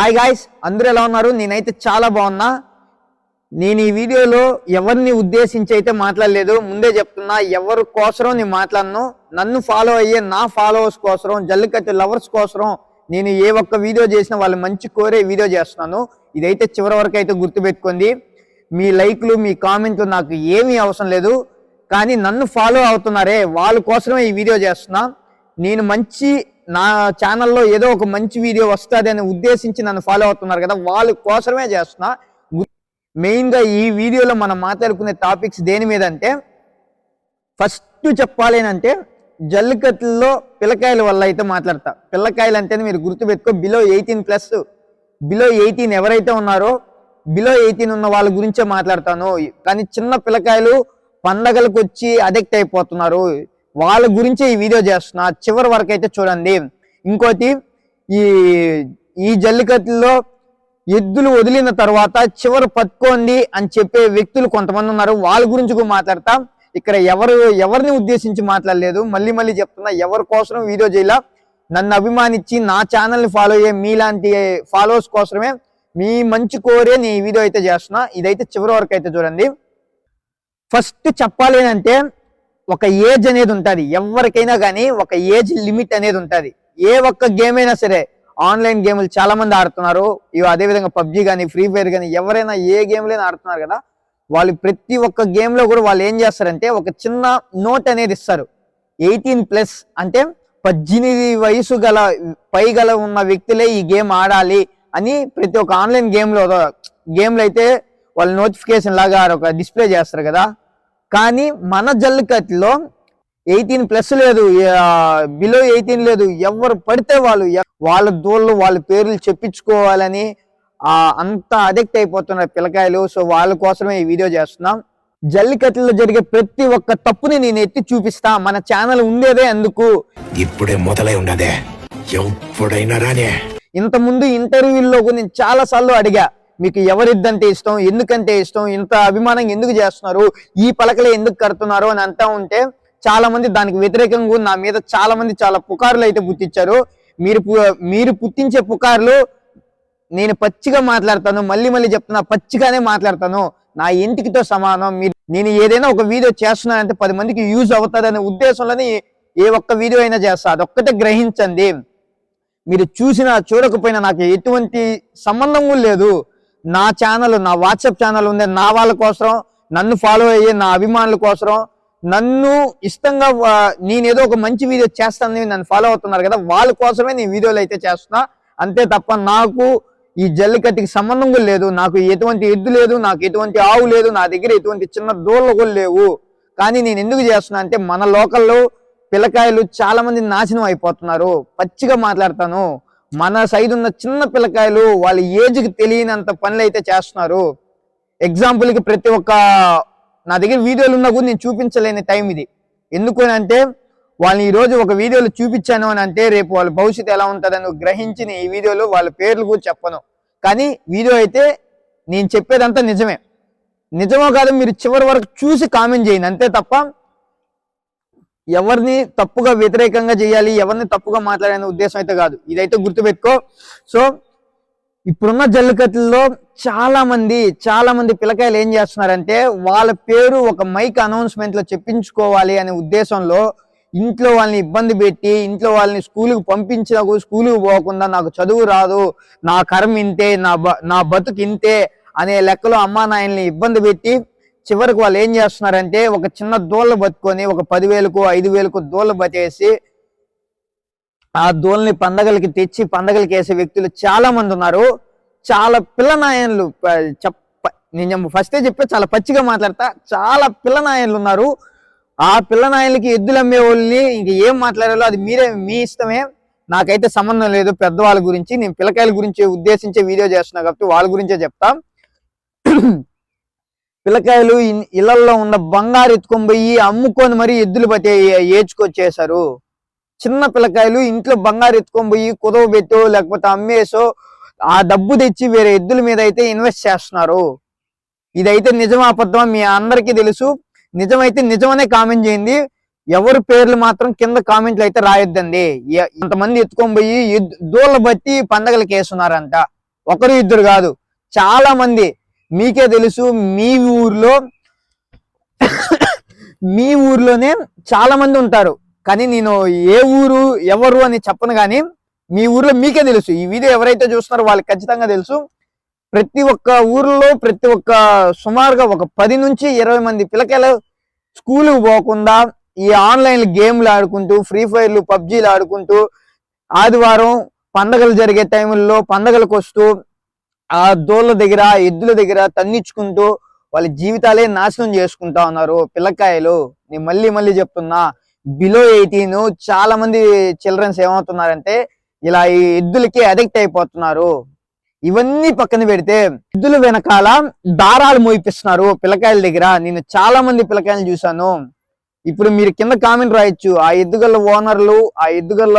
Hi guys అందరూ ఎలా ఉన్నారు? నేనైతే చాలా బాగున్నా. నేను ఈ వీడియోలో ఎవరిని ఉద్దేశించి అయితే మాట్లాడలేదు ముందే చెప్తున్నా ఎవరి కోసరం నేను మాట్లాడను. నన్ను ఫాలో అయ్యే నా ఫాలోవర్స్ కోసరం జల్లికట్టు లవర్స్ కోసరం నేను ఏ ఒక్క వీడియో చేసినా వాళ్ళు మంచి కోరే వీడియో చేస్తున్నాను. ఇదైతే చివరి వరకు అయితే గుర్తుపెట్టుకోండి. మీ లైక్లు మీ కామెంట్లు నాకు ఏమీ అవసరం లేదు. కానీ నన్ను ఫాలో అవుతున్నారే వాళ్ళ కోసమే ఈ వీడియో చేస్తున్నా. నేను మంచి నా ఛానల్లో ఏదో ఒక మంచి వీడియో వస్తుంది అని ఉద్దేశించి నన్ను ఫాలో అవుతున్నారు కదా వాళ్ళ కోసమే చేస్తున్నా. మెయిన్గా ఈ వీడియోలో మనం మాట్లాడుకునే టాపిక్స్ దేని మీద అంటే ఫస్ట్ చెప్పాలి అంటే జల్లికట్టుల్లో పిల్లకాయల వల్ల అయితే మాట్లాడతా. పిల్లకాయలు అంటేనే మీరు గుర్తుపెట్టుకో below eighteen plus below eighteen ఎవరైతే ఉన్నారో బిలో ఎయిటీన్ ఉన్న వాళ్ళ గురించే మాట్లాడతాను. కానీ చిన్న పిల్లకాయలు పండగలకు వచ్చి అడిక్ట్ అయిపోతున్నారు. వాళ్ళ గురించి ఈ వీడియో చేస్తున్నా. చివరి వరకు అయితే చూడండి. ఇంకోటి ఈ ఈ జల్లికట్టులో ఎద్దులు వదిలిన తర్వాత చివరి పట్టుకోండి అని చెప్పే వ్యక్తులు కొంతమంది ఉన్నారు. వాళ్ళ గురించి కూడా మాట్లాడతా. ఇక్కడ ఎవరు ఎవరిని ఉద్దేశించి మాట్లాడలేదు. మళ్ళీ మళ్ళీ చెప్తున్నా ఎవరి కోసం వీడియో చేయాల. నన్ను అభిమానించి నా ఛానల్ని ఫాలో అయ్యే మీలాంటి ఫాలోవర్స్ కోసమే మీ మంచి కోరే నేను ఈ వీడియో అయితే చేస్తున్నా. ఇదైతే చివరి వరకు అయితే చూడండి. ఫస్ట్ చెప్పాలి అంటే ఒక ఏజ్ అనేది ఉంటుంది. ఎవరికైనా కానీ ఒక ఏజ్ లిమిట్ అనేది ఉంటుంది. ఏ ఒక్క గేమ్ అయినా సరే ఆన్లైన్ గేమ్లు చాలా మంది ఆడుతున్నారు. ఇవి అదే విధంగా పబ్జి కానీ ఫ్రీ ఫైర్ కానీ ఎవరైనా ఏ గేమ్లైనా ఆడుతున్నారు కదా వాళ్ళు ప్రతి ఒక్క గేమ్లో కూడా వాళ్ళు ఏం చేస్తారంటే ఒక చిన్న నోట్ అనేది ఇస్తారు. ఎయిటీన్ ప్లస్ అంటే పద్దెనిమిది వయసు గల పై గల ఉన్న వ్యక్తులే ఈ గేమ్ ఆడాలి అని ప్రతి ఒక్క ఆన్లైన్ గేమ్లో గేమ్లు అయితే వాళ్ళు నోటిఫికేషన్ లాగా ఒక డిస్ప్లే చేస్తారు కదా. కానీ మన జల్లికట్టులో ఎయిటీన్ ప్లస్ లేదు బిలో ఎయిటీన్ లేదు. ఎవరు పడితే వాళ్ళు వాళ్ళ దూళ్ళు వాళ్ళ పేర్లు చెప్పించుకోవాలని ఆ అంత అడిక్ట్ అయిపోతున్నారు పిల్లకాయలు. సో వాళ్ళ కోసమే ఈ వీడియో చేస్తున్నాం. జల్లికట్టులో జరిగే ప్రతి ఒక్క తప్పుని నేను ఎత్తి చూపిస్తా. మన ఛానల్ ఉండేదే అందుకు. ఇప్పుడే మొదలై ఉన్నదే. ఎప్పుడైనా రానే. ఇంత ముందు ఇంటర్వ్యూల్లో నేను చాలా సార్లు అడిగా. మీకు ఎవరిద్దంటే ఇష్టం ఎందుకంటే ఇష్టం ఇంత అభిమానం ఎందుకు చేస్తున్నారు ఈ పలకలే ఎందుకు కడుతున్నారు అని అంటా ఉంటే చాలా మంది దానికి వ్యతిరేకంగా నా మీద చాలా మంది చాలా పుకార్లు అయితే పుట్టించారు. మీరు పు- మీరు పుట్టించే పుకార్లు నేను పచ్చిగా మాట్లాడతాను మళ్ళీ మళ్ళీ చెప్తున్నా పచ్చిగానే మాట్లాడతాను. నా ఇంటికితో సమానం. మీరు నేను ఏదైనా ఒక వీడియో చేస్తున్నానంటే పది మందికి యూజ్ అవుతుందనే ఉద్దేశంలోనే ఏ ఒక్క వీడియో అయినా చేస్తా. అదొక్కటే గ్రహించండి. మీరు చూసినా చూడకపోయినా నాకు ఎటువంటి సంబంధం లేదు. నా ఛానల్ నా వాట్సాప్ ఛానల్ ఉంది నా వాళ్ళ కోసం నన్ను ఫాలో అయ్యే నా అభిమానుల కోసం నన్ను ఇష్టంగా నేనేదో ఒక మంచి వీడియో చేస్తానని నన్ను ఫాలో అవుతున్నారు కదా వాళ్ళ కోసమే నేను వీడియోలు అయితే చేస్తున్నా. అంతే తప్ప నాకు ఈ జల్లికట్టుకి సంబంధం కూడా లేదు నాకు ఎటువంటి ఎద్దు లేదు నాకు ఎటువంటి ఆవు లేదు నా దగ్గర ఎటువంటి చిన్న దూళ్ళు కూడా లేవు. కానీ నేను ఎందుకు చేస్తున్నా అంటే మన లోకల్లో పిల్లకాయలు చాలా మంది నాశనం అయిపోతున్నారు. పచ్చిగా మాట్లాడతాను. మన సైడ్ ఉన్న చిన్న పిల్లకాయలు వాళ్ళ ఏజ్కి తెలియనంత పనులు అయితే చేస్తున్నారు ఎగ్జాంపుల్కి ప్రతి ఒక్క నా దగ్గర వీడియోలు ఉన్నా కూడా నేను చూపించలేని టైం ఇది. ఎందుకు అని అంటే వాళ్ళని ఈరోజు ఒక వీడియోలో చూపించాను అని అంటే రేపు వాళ్ళ భవిష్యత్తు ఎలా ఉంటుందని గ్రహించిన ఈ వీడియోలో వాళ్ళ పేర్లు కూడా చెప్పను. కానీ వీడియో అయితే నేను చెప్పేదంతా నిజమే. నిజమో కాదు మీరు చివరి వరకు చూసి కామెంట్ చేయండి. అంతే తప్ప ఎవరిని తప్పుగా వ్యతిరేకంగా చేయాలి ఎవరిని తప్పుగా మాట్లాడే ఉద్దేశం అయితే కాదు. ఇదైతే గుర్తుపెట్టుకో. సో ఇప్పుడున్న జల్లికట్టుల్లో చాలా మంది చాలా మంది పిల్లకాయలు ఏం చేస్తున్నారంటే వాళ్ళ పేరు ఒక మైక్ అనౌన్స్మెంట్లో చెప్పించుకోవాలి అనే ఉద్దేశంలో ఇంట్లో వాళ్ళని ఇబ్బంది పెట్టి ఇంట్లో వాళ్ళని స్కూల్కి పంపించినా కూడా స్కూల్కి పోకుండా నాకు చదువు రాదు నా కర్మ ఇంతే నా బ నా బతుకు ఇంతే అనే లెక్కలో అమ్మా నాయల్ని ఇబ్బంది పెట్టి చివరికి వాళ్ళు ఏం చేస్తున్నారంటే ఒక చిన్న దూళ్ళ బతుకొని ఒక పదివేలకు ఐదు వేలకు దూళ్ళ బతేసి ఆ దూళ్ళని పండగలకి తెచ్చి పండగలకి వేసే వ్యక్తులు చాలా మంది ఉన్నారు. చాలా పిల్లనాయన్లు చెప్ప నేను ఫస్టే చెప్పే చాలా పచ్చిగా మాట్లాడతా. చాలా పిల్లనాయన్లు ఉన్నారు. ఆ పిల్లనాయన్లకి ఎద్దులు అమ్మే వాళ్ళని ఇంక ఏం మాట్లాడాలో అది మీరే మీ ఇష్టమే. నాకైతే సంబంధం లేదు పెద్దవాళ్ళ గురించి. నేను పిల్లకాయల గురించి ఉద్దేశించే వీడియో చేస్తున్నా కాబట్టి వాళ్ళ గురించే చెప్తా. పిల్లకాయలు ఇళ్ళలో ఉన్న బంగారు ఎత్తుకొని పోయి అమ్ముకొని మరి ఎద్దులు బట్టి ఏడ్చుకొచ్చేసారు చిన్న పిల్లకాయలు ఇంట్లో బంగారు ఎత్తుకొని పోయి కుదవ పెట్టో లేకపోతే అమ్మేసో ఆ డబ్బు తెచ్చి వేరే ఎద్దుల మీద అయితే ఇన్వెస్ట్ చేస్తున్నారు. ఇదైతే నిజం అబద్ధమా మీ అందరికీ తెలుసు. నిజమైతే నిజమనే కామెంట్ చేయండి. ఎవరి పేర్లు మాత్రం కింద కామెంట్లు అయితే రాయొద్దండి. ఇంతమంది ఎత్తుకొని పోయి దూళ్ళ బట్టి పండగలకి వేస్తున్నారంట ఒకరు ఇద్దరు కాదు చాలా మంది మీకే తెలుసు మీ ఊర్లో మీ ఊర్లోనే చాలా మంది ఉంటారు. కానీ నేను ఏ ఊరు ఎవరు అని చెప్పను కానీ మీ ఊర్లో మీకే తెలుసు. ఈ వీడియో ఎవరైతే చూస్తున్నారో వాళ్ళకి ఖచ్చితంగా తెలుసు. ప్రతి ఒక్క ఊర్లో ప్రతి ఒక్క సుమారుగా ఒక పది నుంచి ఇరవై మంది పిల్లకాయలు స్కూల్కి పోకుండా ఈ ఆన్లైన్ గేమ్లు ఆడుకుంటూ ఫ్రీ ఫైర్లు పబ్జీలు ఆడుకుంటూ ఆదివారం పండగలు జరిగే టైంలో పండగలకు వస్తూ ఆ దోళ్ళ దగ్గర ఎద్దుల దగ్గర తన్నించుకుంటూ వాళ్ళ జీవితాలే నాశనం చేసుకుంటా ఉన్నారు. పిల్లకాయలు నేను మళ్ళీ మళ్ళీ చెప్తున్నా బిలో ఎయిటీన్ చాలా మంది చిల్డ్రన్స్ ఏమవుతున్నారంటే ఇలా ఈ ఎద్దులకి అడిక్ట్ అయిపోతున్నారు. ఇవన్నీ పక్కన పెడితే ఎద్దుల వెనకాల దారాలు మోయిపిస్తున్నారు పిల్లకాయల దగ్గర. నేను చాలా మంది పిల్లకాయలు చూశాను. ఇప్పుడు మీరు కింద కామెంట్ రాయొచ్చు. ఆ ఎద్దుగల ఓనర్లు ఆ ఎద్దుగల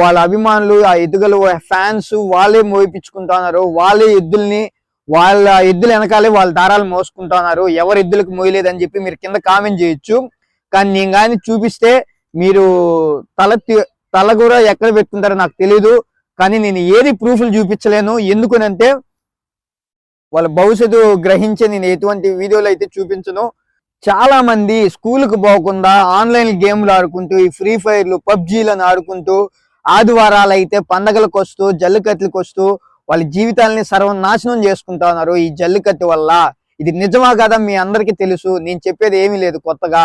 వాళ్ళ అభిమానులు ఆ ఎద్దుగల ఫ్యాన్స్ వాళ్ళే మోయిపించుకుంటున్నారు. వాళ్ళే ఎద్దుల్ని వాళ్ళ ఎద్దుల వెనకాలే వాళ్ళ దారాలు మోసుకుంటున్నారు. ఎవరు ఎద్దులకు మోయలేదని చెప్పి మీరు కింద కామెంట్ చేయొచ్చు. కానీ నేను కానీ చూపిస్తే మీరు తల తల కూడా ఎక్కడ పెట్టుకుంటారో నాకు తెలియదు కానీ నేను ఏది ప్రూఫ్లు చూపించలేను. ఎందుకనంటే వాళ్ళ భవిష్యత్తు గ్రహించే నేను ఎటువంటి వీడియోలు అయితే చూపించను. చాలా మంది స్కూల్కి పోకుండా ఆన్లైన్ గేమ్లు ఆడుకుంటూ ఈ ఫ్రీ ఫైర్లు పబ్జీలను ఆడుకుంటూ ఆదివారాలు అయితే పండగలకు వస్తూ జల్లికట్టులకు వస్తూ వాళ్ళ జీవితాలని సర్వనాశనం చేసుకుంటా ఉన్నారు. ఈ జల్లికట్టు వల్ల ఇది నిజమా కదా మీ అందరికీ తెలుసు. నేను చెప్పేది ఏమీ లేదు కొత్తగా.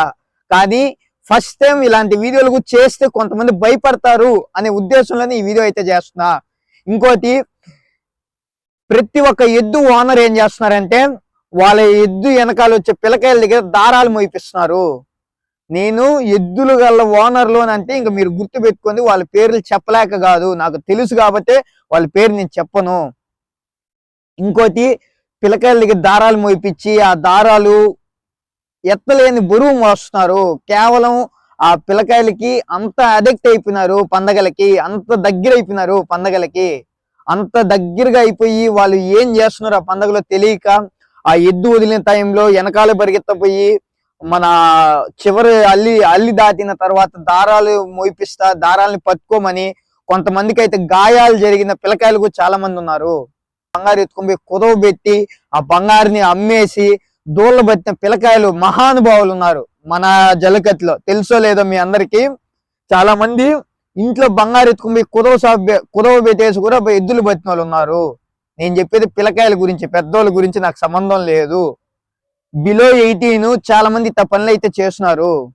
కానీ ఫస్ట్ టైం ఇలాంటి వీడియోలు కూడా చేస్తే కొంతమంది భయపడతారు అనే ఉద్దేశంలోనే ఈ వీడియో అయితే చేస్తున్నా. ఇంకోటి ప్రతి ఒక్క ఎద్దు ఓనర్ ఏం చేస్తున్నారంటే వాళ్ళ ఎద్దు వెనకాల వచ్చే పిల్లకాయల దగ్గర దారాలు మోయిపిస్తున్నారు నేను ఎద్దులు గల ఓనర్లు అని అంటే ఇంకా మీరు గుర్తు పెట్టుకొని వాళ్ళ పేర్లు చెప్పలేక కాదు. నాకు తెలుసు కాబట్టి వాళ్ళ పేరు నేను చెప్పను. ఇంకోటి పిలకాయలకి దారాలు మోయిపించి ఆ దారాలు ఎత్తలేని బరువు మోస్తున్నారు. కేవలం ఆ పిల్లకాయలకి అంత అడిక్ట్ అయిపోయినారు పండగలకి అంత దగ్గర అయిపోయినారు పండగలకి. అంత దగ్గరగా అయిపోయి వాళ్ళు ఏం చేస్తున్నారు ఆ పండగలో తెలియక ఆ ఎద్దు వదిలిన టైంలో వెనకాల పరిగెత్తపోయి మన చివరి అల్లి అల్లి దాటిన తర్వాత దారాలు మోయిపిస్తా దారాలని పట్టుకోమని కొంతమందికి అయితే గాయాలు జరిగిన పిల్లకాయలు కూడా చాలా మంది ఉన్నారు. బంగారు ఎత్తుకొని పోయి కుదవ పెట్టి ఆ బంగారుని అమ్మేసి దూళ్ళ పెట్టిన పిల్లకాయలు మహానుభావులు ఉన్నారు. మన జలకత్తిలో. తెలుసో లేదో మీ అందరికి? చాలా మంది ఇంట్లో బంగారు ఎత్తుకొని కుదవ షాప్ కుదవ పెట్టేసి కూడా ఎద్దులు పట్టిన వాళ్ళు ఉన్నారు. నేను చెప్పేది పిల్లకాయల గురించి పెద్దోళ్ళ గురించి నాకు సంబంధం లేదు. బిలో ఎయిటీన్ చాలా మంది ఇట్ట పనులు అయితే చేస్తున్నారు.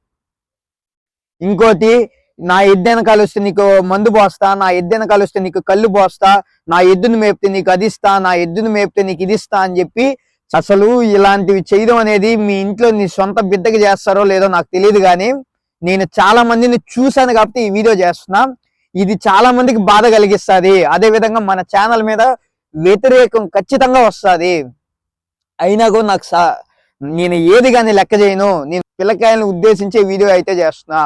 ఇంకోటి నా ఎద్దు వెనకాల వస్తే నీకు మందు పోస్తా నా ఎద్దు వెనకాల వస్తే నీకు కళ్ళు పోస్తా నా ఎద్దుని మేపితే నీకు అది ఇస్తా నా ఎద్దుని మేపితే నీకు ఇది ఇస్తా అని చెప్పి అసలు ఇలాంటివి చేయడం అనేది మీ ఇంట్లో నీ సొంత బిడ్డకి చేస్తారో లేదో నాకు తెలియదు కానీ నేను చాలా మందిని చూశాను కాబట్టి ఈ వీడియో చేస్తున్నా. ఇది చాలా మందికి బాధ కలిగిస్తుంది. అదే విధంగా మన ఛానల్ మీద వ్యతిరేకం ఖచ్చితంగా వస్తుంది. అయినా కూడా నాకు సా- నేను ఏది కానీ లెక్క చేయను. నేను పిల్లకాయలను ఉద్దేశించే వీడియో అయితే చేస్తున్నా.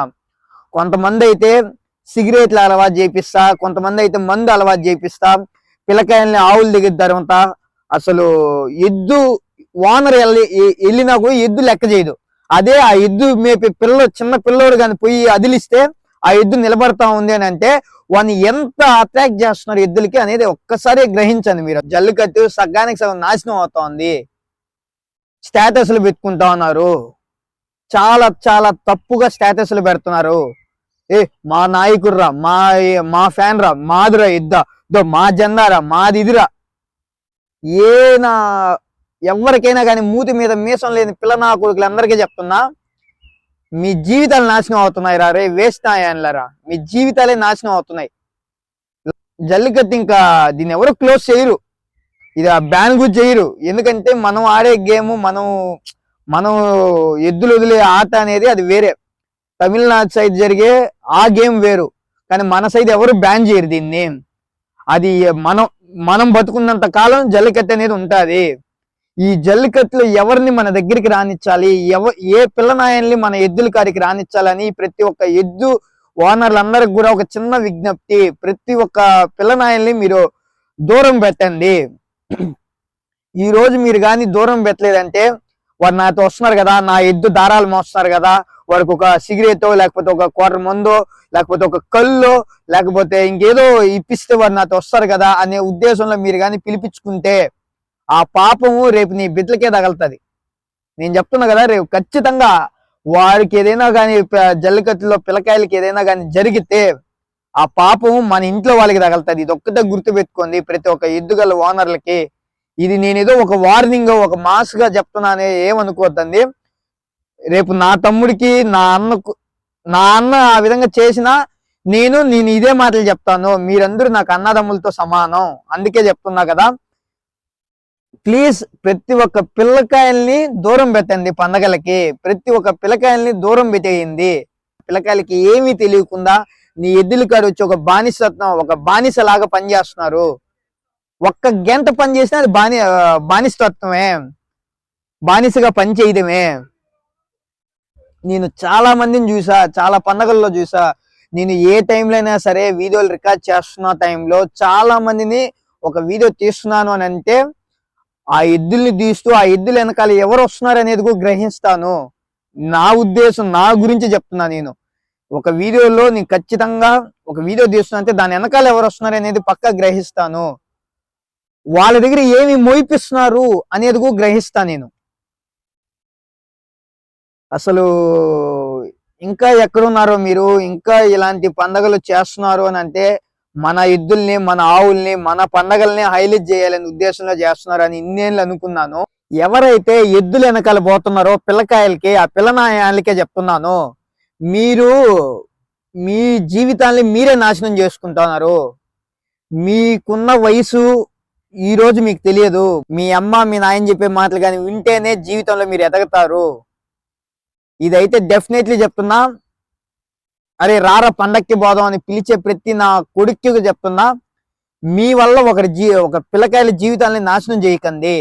కొంతమంది అయితే సిగరెట్లు అలవాటు చేపిస్తా కొంతమంది అయితే మందు అలవాటు చేపిస్తా పిల్లకాయల్ని ఆవుల దగ్గర తరుముతా. అసలు ఎద్దు ఓనర్ వెళ్ళి వెళ్ళినా కూడా ఎద్దు లెక్క చేయదు. అదే ఆ ఎద్దు మేపే పిల్ల చిన్న పిల్లోడు కానీ పోయి అదిలిస్తే ఆ ఎద్దు నిలబడతా ఉంది అని అంటే వాడిని ఎంత అట్రాక్ట్ చేస్తున్నారు ఎద్దులకి అనేది ఒక్కసారి గ్రహించండి మీరు. జల్లికట్టు సగ్గానికి సగం నాశనం అవుతా ఉంది స్టేటస్లు పెట్టుకుంటా ఉన్నారు. చాలా చాలా తప్పుగా స్టేటస్లు పెడుతున్నారు. ఏ మా నాయకుడురా మా మా ఫ్యాన్ రా మాదిరా ఇద్దా దో మా జెండారా మాది ఇదిరా. ఏ నా ఎవరికైనా కానీ మూతి మీద మీసం లేని పిల్ల నా కొడుకులు అందరికీ చెప్తున్నా మీ జీవితాలు నాశనం అవుతున్నాయి రా రే వేస్ట్ అయ్యానులరా మీ జీవితాలే నాశనం అవుతున్నాయి. జల్లికట్టు ఇంకా దీన్ని ఎవరు క్లోజ్ చేయరు. ఇది ఆ బ్యాన్ గురించి చేయరు. ఎందుకంటే మనం ఆడే గేమ్ మనం మనం ఎద్దులు వదిలే ఆట అనేది అది వేరే. తమిళనాడు సైడ్ జరిగే ఆ గేమ్ వేరు. కానీ మన సైడ్ ఎవరు బ్యాన్ చేయరు దీన్ని. అది మనం మనం బతుకున్నంత కాలం జల్లికట్టు అనేది ఉంటుంది. ఈ జల్లికట్టులో ఎవరిని మన దగ్గరికి రానిచ్చాలి? ఎవ ఏ పిల్లనాయల్ని మన ఎద్దుల కాడికి రానిచ్చాలని ప్రతి ఒక్క ఎద్దు ఓనర్లందరికి కూడా ఒక చిన్న విజ్ఞప్తి. ప్రతి ఒక్క పిల్లనాయల్ని మీరు దూరం పెట్టండి. ఈ రోజు మీరు కానీ దూరం పెట్టలేదంటే వారు నాతో వస్తున్నారు కదా నా ఎద్దు దారాలు మోస్తున్నారు కదా వాడికి ఒక సిగరెట్ లేకపోతే ఒక క్వార్టర్ మందో లేకపోతే ఒక కల్లో లేకపోతే ఇంకేదో ఇప్పిస్తే వాడు నాతో వస్తారు కదా అనే ఉద్దేశంలో మీరు కానీ పిలిపించుకుంటే ఆ పాపము రేపు నీ బిడ్డలకే తగలుతుంది. నేను చెప్తున్నా కదా రేపు ఖచ్చితంగా వాడికి ఏదైనా కానీ జల్లికట్టులో పిల్లకాయలకి ఏదైనా కానీ జరిగితే ఆ పాపం మన ఇంట్లో వాళ్ళకి తగలుతుంది. ఇది ఒక్కటే గుర్తు పెట్టుకోండి ప్రతి ఒక్క ఎద్దుగల ఓనర్లకి ఇది నేనేదో ఒక వార్నింగ్ ఒక మాస్గా చెప్తున్నానే ఏమనుకోవద్దండి రేపు నా తమ్ముడికి నా అన్నకు నా అన్న ఆ విధంగా చేసినా నేను నేను ఇదే మాటలు చెప్తాను. మీరందరూ నాకు అన్నదమ్ములతో సమానం. అందుకే చెప్తున్నా కదా. ప్లీజ్ ప్రతి ఒక్క పిల్లకాయల్ని దూరం పెట్టండి పండగలకి. ప్రతి ఒక్క పిల్లకాయల్ని దూరం పెట్టేయండి. పిల్లకాయలకి ఏమీ తెలియకుండా నీ ఎద్దుల కాడ వచ్చి ఒక బానిసత్వం ఒక బానిసలాగా పనిచేస్తున్నారు. ఒక్క గంట పని చేసినా అది బాని బానిసత్వమే. బానిసగా పని చేయడమే. నేను చాలా మందిని చూసా చాలా పండగల్లో చూసా. నేను ఏ టైంలో అయినా సరే వీడియోలు రికార్డ్ చేస్తున్న టైంలో చాలా మందిని ఒక వీడియో తీస్తున్నాను అని అంటే ఆ ఎద్దుల్ని తీస్తూ ఆ ఎద్దుల వెనకాల ఎవరు వస్తున్నారు అనేది కూడా గ్రహిస్తాను. నా ఉద్దేశం నా గురించి చెప్తున్నా నేను. ఒక వీడియోలో నేను ఖచ్చితంగా ఒక వీడియో తీస్తున్నా అంటే దాని వెనకాల ఎవరు వస్తున్నారు అనేది పక్క గ్రహిస్తాను. వాళ్ళ దగ్గర ఏమి మోయిపిస్తున్నారు అనేది కూడా గ్రహిస్తా నేను. అసలు ఇంకా ఎక్కడున్నారో మీరు? ఇంకా ఇలాంటి పండగలు చేస్తున్నారు అని అంటే మన ఎద్దుల్ని మన ఆవుల్ని మన పండగల్ని హైలైట్ చేయాలనే ఉద్దేశంలో చేస్తున్నారు అని ఇన్నేళ్ళు అనుకున్నాను. ఎవరైతే ఎద్దుల వెనకాల పోతున్నారో పిల్లకాయలకి ఆ పిల్లనాయాలకే చెప్తున్నాను. మీరు మీ జీవితాన్ని మీరే నాశనం చేసుకుంటున్నారు. మీకున్న వయసు ఈ రోజు మీకు తెలియదు. మీ అమ్మ మీ నాయన చెప్పే మాటలు కానీ వింటేనే జీవితంలో మీరు ఎదగతారు. ఇదైతే డెఫినెట్లీ చెప్తున్నా. అరే రారా పండక్కి పోదాం అని పిలిచే ప్రతి నా కొడుక్కి చెప్తున్నా. మీ వల్ల ఒకరి జీ ఒక పిల్లకాయల జీవితాన్ని నాశనం చేయకండి.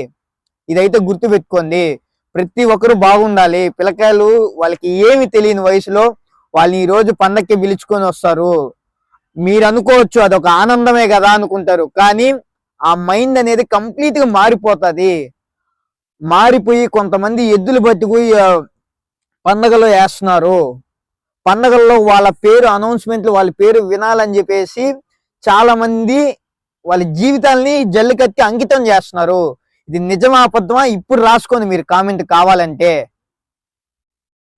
ఇదైతే గుర్తు పెట్టుకోండి ప్రతి ఒక్కరు బాగుండాలి. పిల్లకాయలు వాళ్ళకి ఏమి తెలియని వయసులో వాళ్ళని ఈ రోజు పండక్కి పిలుచుకొని వస్తారు. మీరు అనుకోవచ్చు అదొక ఆనందమే కదా అనుకుంటారు. కానీ ఆ మైండ్ అనేది కంప్లీట్గా మారిపోతుంది. మారిపోయి కొంతమంది ఎద్దులు పట్టుకుని పండగలో వేస్తున్నారు. పండగల్లో వాళ్ళ పేరు అనౌన్స్మెంట్లు వాళ్ళ పేరు వినాలని చెప్పేసి చాలా మంది వాళ్ళ జీవితాల్ని జల్లికత్తి అంకితం చేస్తున్నారు. ఇది నిజమా అబద్ధమా? ఇప్పుడు రాసుకొని మీరు కామెంట్ కావాలంటే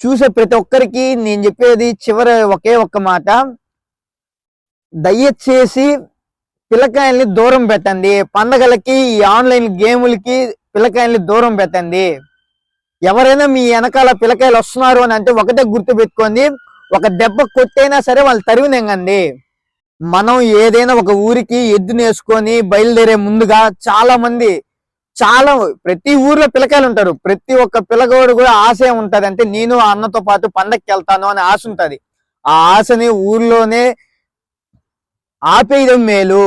చూసే ప్రతి ఒక్కరికి నేను చెప్పేది చివరి ఒకే ఒక్క మాట. దయచేసి పిల్లకాయల్ని దూరం పెట్టండి. పండగలకి ఈ ఆన్లైన్ గేములకి పిల్లకాయల్ని దూరం పెట్టండి. ఎవరైనా మీ వెనకాల పిల్లకాయలు వస్తున్నారు అని అంటే ఒకటే గుర్తు పెట్టుకోండి. ఒక దెబ్బ కొట్టైనా సరే వాళ్ళు తరివినెంగండి మనం ఏదైనా ఒక ఊరికి ఎద్దు నేసుకొని బయలుదేరే ముందుగా చాలా మంది చాలా ప్రతి ఊర్లో పిల్లకాయలు ఉంటారు. ప్రతి ఒక్క పిల్లగాడు కూడా ఆశ ఉంటది అంటే నేను ఆ అన్నతో పాటు పండక్కి వెళ్తాను అనే ఆశ ఉంటది. ఆ ఆశని ఊర్లోనే ఆపేయడం మేలు.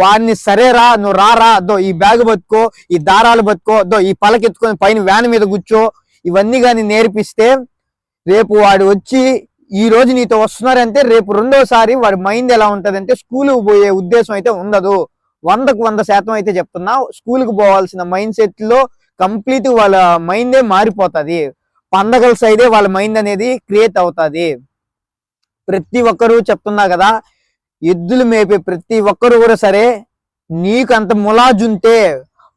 వాడిని సరేరా నువ్వు రారా దో ఈ బ్యాగ్ బతుకో ఈ దారాలు బతుకో దో ఈ పలకెత్తుకొని పైన వ్యాన్ మీద కూర్చో ఇవన్నీ కానీ నేర్పిస్తే రేపు వాడు వచ్చి ఈ రోజు నీతో వస్తున్నారంటే రేపు రెండోసారి వాడి మైండ్ ఎలా ఉంటదంటే స్కూల్కి పోయే ఉద్దేశం అయితే ఉండదు. వందకు వంద శాతం అయితే చెప్తున్నా. స్కూల్కి పోవాల్సిన మైండ్ సెట్లో కంప్లీట్ వాళ్ళ మైండే మారిపోతుంది. పండగల సైడే వాళ్ళ మైండ్ అనేది క్రియేట్ అవుతుంది. ప్రతి ఒక్కరూ చెప్తున్నా కదా ఎద్దులు మేపే ప్రతి ఒక్కరు కూడా సరే నీకు అంత ములాజు ఉంటే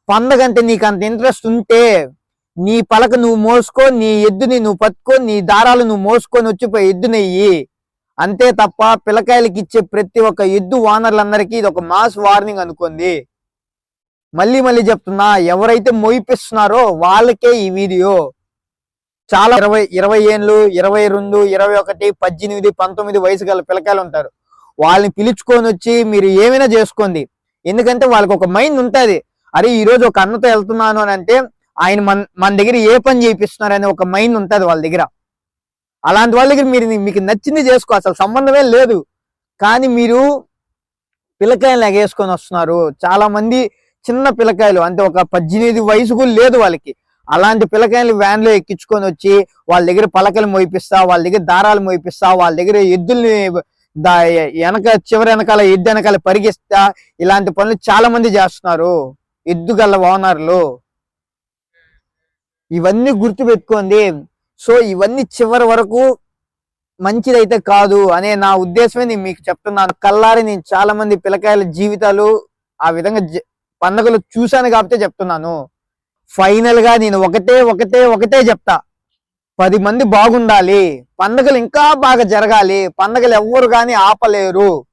పండగ అంటే నీకు అంత ఇంట్రెస్ట్ ఉంటే నీ పలక నువ్వు మోసుకో నీ ఎద్దుని నువ్వు పట్టుకో నీ దారాలు నువ్వు మోసుకొని వచ్చిపోయి ఎద్దునెయ్యి. అంతే తప్ప పిల్లకాయలకి ఇచ్చే ప్రతి ఒక్క ఎద్దు వానర్లందరికీ ఇది ఒక మాస్ వార్నింగ్ అనుకోండి. మళ్ళీ మళ్ళీ చెప్తున్నా ఎవరైతే మోయిపిస్తున్నారో వాళ్ళకే ఈ వీడియో. చాలా ఇరవై ఇరవై ఏళ్ళు ఇరవై రెండు ఇరవై ఒకటి పద్దెనిమిది పంతొమ్మిది వయసు గల పిల్లకాయలు ఉంటారు వాళ్ళని పిలుచుకొని వచ్చి మీరు ఏమైనా చేసుకోండి. ఎందుకంటే వాళ్ళకి ఒక మైండ్ ఉంటుంది. అరే ఈ రోజు ఒక అన్నతో వెళ్తున్నాను అని అంటే ఆయన మన మన దగ్గర ఏ పని చేయిస్తున్నారు అనే ఒక మైండ్ ఉంటుంది వాళ్ళ దగ్గర. అలాంటి వాళ్ళ దగ్గర మీరు మీకు నచ్చింది చేసుకో అసలు సంబంధమే లేదు. కానీ మీరు పిల్లకాయలు ఎగేసుకొని వస్తున్నారు. చాలా మంది చిన్న పిల్లకాయలు అంటే ఒక పద్దెనిమిది వయసు కూడా లేదు వాళ్ళకి. అలాంటి పిల్లకాయలు వ్యాన్లో ఎక్కించుకొని వచ్చి వాళ్ళ దగ్గర పలకలు మోయిపిస్తా వాళ్ళ దగ్గర దారాలు మోయిపిస్తా వాళ్ళ దగ్గర ఎద్దుల్ని దా వెనక చివరి వెనకాల ఎద్దు వెనకాల పరిగిస్తా ఇలాంటి పనులు చాలా మంది చేస్తున్నారు. ఎద్దు గల్ల ఓనర్లు. ఇవన్నీ గుర్తు పెట్టుకోండి సో ఇవన్నీ చివరి వరకు మంచిదైతే కాదు అనే నా ఉద్దేశమే నేను మీకు చెప్తున్నాను. కల్లారి నేను చాలా మంది పిల్లకాయల జీవితాలు ఆ విధంగా జ- పండగలు చూశాను కాబట్టి చెప్తున్నాను. ఫైనల్గా నేను ఒకటే ఒకటే ఒకటే చెప్తా. పది మంది బాగుండాలి. పండగలు ఇంకా బాగా జరగాలి. పండగలు ఎవ్వరు కానీ ఆపలేరు.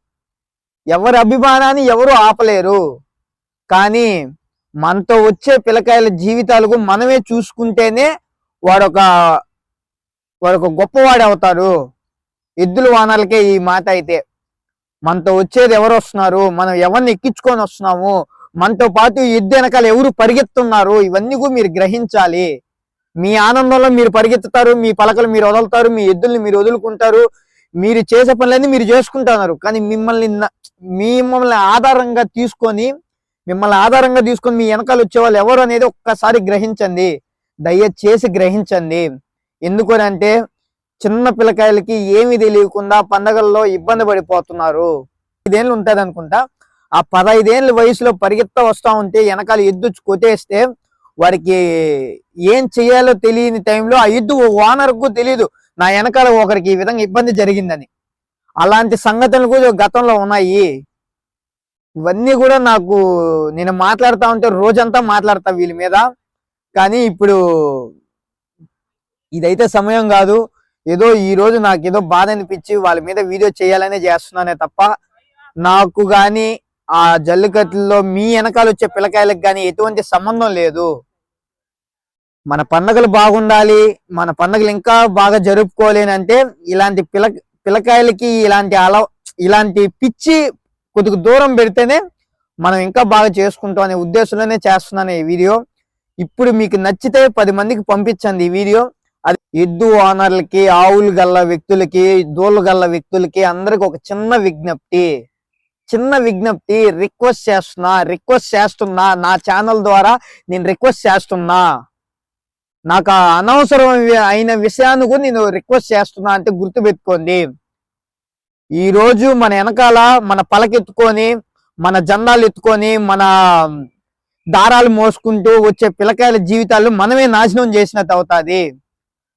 ఎవరి అభిమానాన్ని ఎవరు ఆపలేరు. కానీ మనతో వచ్చే పిల్లకాయల జీవితాలకు మనమే చూసుకుంటేనే వాడొక వాడొక గొప్పవాడు అవుతారు ఎద్దుల వానలకే ఈ మాట అయితే. మనతో వచ్చేది ఎవరు వస్తున్నారు? మనం ఎవరిని ఎక్కించుకొని వస్తున్నాము? మనతో పాటు ఎద్దు వెనకాల ఎవరు పరిగెత్తున్నారు? ఇవన్నీ కూడా మీరు గ్రహించాలి. మీ ఆనందంలో మీరు పరిగెత్తుతారు మీ పలకలు మీరు వదులుతారు మీ ఎద్దుల్ని మీరు వదులుకుంటారు. మీరు చేసే పనులన్నీ మీరు చేసుకుంటున్నారు. కానీ మిమ్మల్ని మిమ్మల్ని ఆధారంగా తీసుకొని మిమ్మల్ని ఆధారంగా తీసుకొని మీ వెనకాల వచ్చే వాళ్ళు ఎవరు అనేది ఒక్కసారి గ్రహించండి. దయచేసి గ్రహించండి. ఎందుకని అంటే చిన్న పిల్లకాయలకి ఏమీ తెలియకుండా పండగల్లో ఇబ్బంది పడిపోతున్నారు. ఐదేళ్ళు ఉంటుంది అనుకుంటా ఆ పదైదేళ్ళ వయసులో పరిగెత్తా వస్తూ ఉంటే వెనకాల ఎద్దు కొట్టేస్తే వాడికి ఏం చేయాలో తెలియని టైంలో ఆ ఎద్దు ఓనర్కు తెలియదు నా వెనకాల ఒకరికి ఈ విధంగా ఇబ్బంది జరిగిందని. అలాంటి సంఘటనలు కూడా గతంలో ఉన్నాయి. ఇవన్నీ కూడా నాకు నేను మాట్లాడుతా ఉంటే రోజంతా మాట్లాడతా వీళ్ళ మీద. కానీ ఇప్పుడు ఇదైతే సమయం కాదు. ఏదో ఈ రోజు నాకు ఏదో బాధ అనిపించి వాళ్ళ మీద వీడియో చేయాలనే చేస్తున్నానే తప్ప నాకు గాని ఆ జల్లికట్టులో మీ వెనకాల వచ్చే పిల్లకాయలకు కానీ ఎటువంటి సంబంధం లేదు. మన పండగలు బాగుండాలి. మన పండగలు ఇంకా బాగా జరుపుకోలేని అంటే ఇలాంటి పిల్ల పిల్లకాయలకి ఇలాంటి అల ఇలాంటి పిచ్చి కొద్దిగా దూరం పెడితేనే మనం ఇంకా బాగా చేసుకుంటాం అనే ఉద్దేశంలోనే చేస్తున్నాను ఈ వీడియో. ఇప్పుడు మీకు నచ్చితే పది మందికి పంపించండి ఈ వీడియో. అది ఎద్దు ఓనర్లకి ఆవులు గల్ల వ్యక్తులకి దూళ్ళు గల్ల వ్యక్తులకి అందరికి ఒక చిన్న విజ్ఞప్తి. చిన్న విజ్ఞప్తి రిక్వెస్ట్ చేస్తున్నా రిక్వెస్ట్ చేస్తున్నా నా ఛానల్ ద్వారా నేను రిక్వెస్ట్ చేస్తున్నా. నాకు ఆ అనవసరం అయిన విషయాన్ని కూడా నేను రిక్వెస్ట్ చేస్తున్నా అంటే గుర్తుపెట్టుకోండి. ఈ రోజు మన వెనకాల మన పలకెత్తుకొని మన జెండాలు ఎత్తుకొని మన దారాలు మోసుకుంటూ వచ్చే పిల్లకాయల జీవితాలు మనమే నాశనం చేసినట్టు అవుతుంది.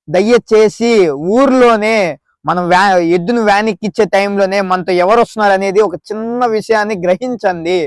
దయచేసి ఊర్లోనే మనం వ్యా ఎద్దును వ్యాన్ ఎక్కిచ్చే టైంలోనే మనతో ఎవరు వస్తున్నారు అనేది ఒక చిన్న విషయాన్ని గ్రహించండి.